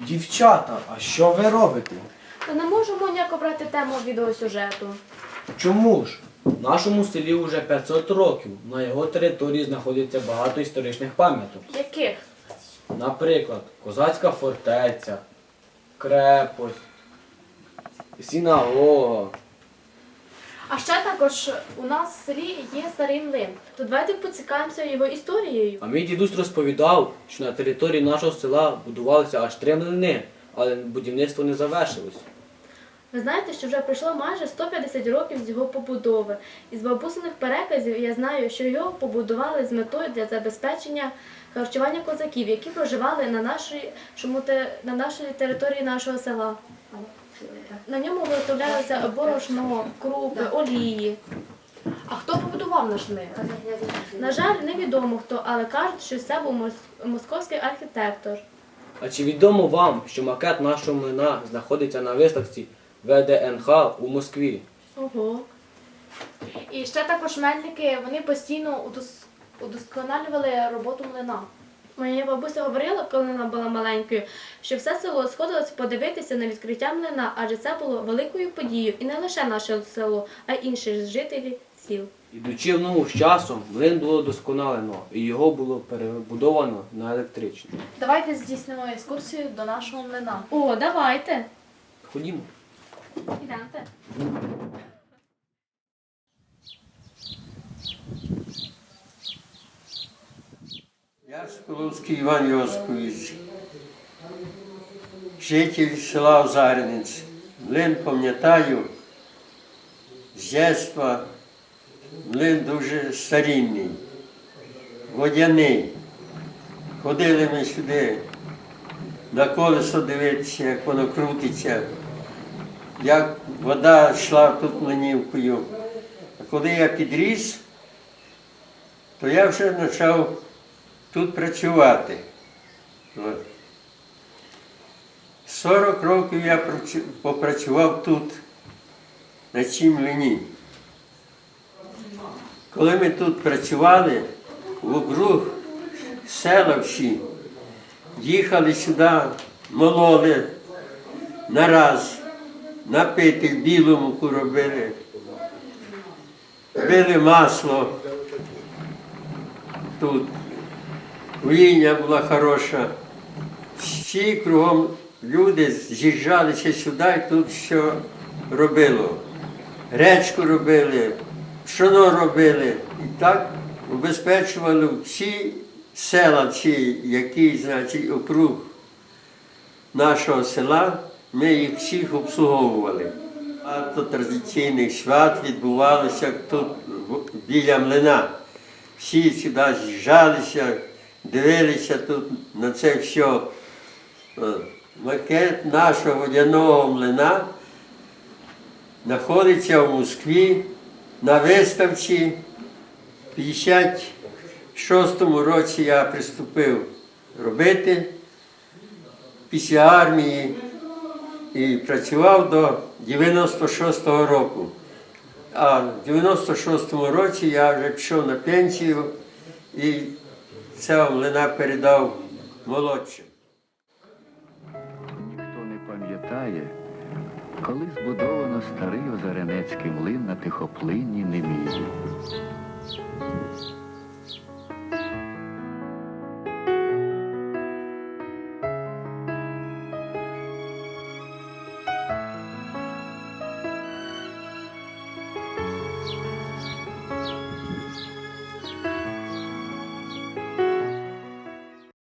Дівчата, а що ви робите? Та не можемо ніяк обрати тему відеосюжету. Чому ж? В нашому селі вже 500 років. На його території знаходиться багато історичних пам'яток. Яких? Наприклад, козацька фортеця, крепость, синагога. А ще також у нас в селі є старий млин. То давайте поцікавимося його історією. А мій дідусь розповідав, що на території нашого села будувалися аж три млини, але будівництво не завершилось. Ви знаєте, що вже пройшло майже 150 років з його побудови. Із бабусиних переказів я знаю, що його побудували з метою для забезпечення харчування козаків, які проживали на нашій, шому те- на нашій території нашого села. На ньому виготовлялося борошно, крупи, олії. А хто побудував наш млин? На жаль, невідомо хто, але кажуть, що це був мос- московський архітектор. А чи відомо вам, що макет нашого млина знаходиться на виставці ВДНХ у Москві? Ого. І ще також мельники вони постійно удос- удосконалювали роботу млина. Моя бабуся говорила, коли вона була маленькою, що все село сходилося подивитися на відкриття млина, адже це було великою подією і не лише наше село, а й інші жителі сіл. Ідучи в ногу з часом, млин було досконалено, і його було перебудовано на електричний. Давайте здійснимо екскурсію до нашого млина. О, давайте. Ходімо. Ідемте. Я Соколовський Іван Йосипович, житель села Озаринець. Млин пам'ятаю з дитинства. Млин дуже старінний, водяний. Ходили ми сюди на колесо дивитися, як воно крутиться, як вода йшла тут млинівкою. А коли я підріс, то я вже почав тут працювати. 40 років я попрацював тут, на цій млині. Коли ми тут працювали, в округ села всі їхали сюди, мололи нараз, напити білому робили, били масло тут. Війня була хороша. Всі кругом люди з'їжджалися сюди і тут все робило. Речку робили, пшоно робили. І так убезпечували всі села, ці, які, значить, округ нашого села, ми їх всіх обслуговували. Багато традиційних свят відбувалося тут біля млина. Всі сюди з'їжджалися, дивилися тут на це все. Е, Макет нашого водяного млина знаходиться в Москві на виставці. В 56-му році я приступив робити після армії і працював до 96-го року. А в 96-му році я вже пішов на пенсію і цього млина передав молодшим. Ніхто не пам'ятає, коли збудовано старий озаренецький млин на тихоплинній Немії.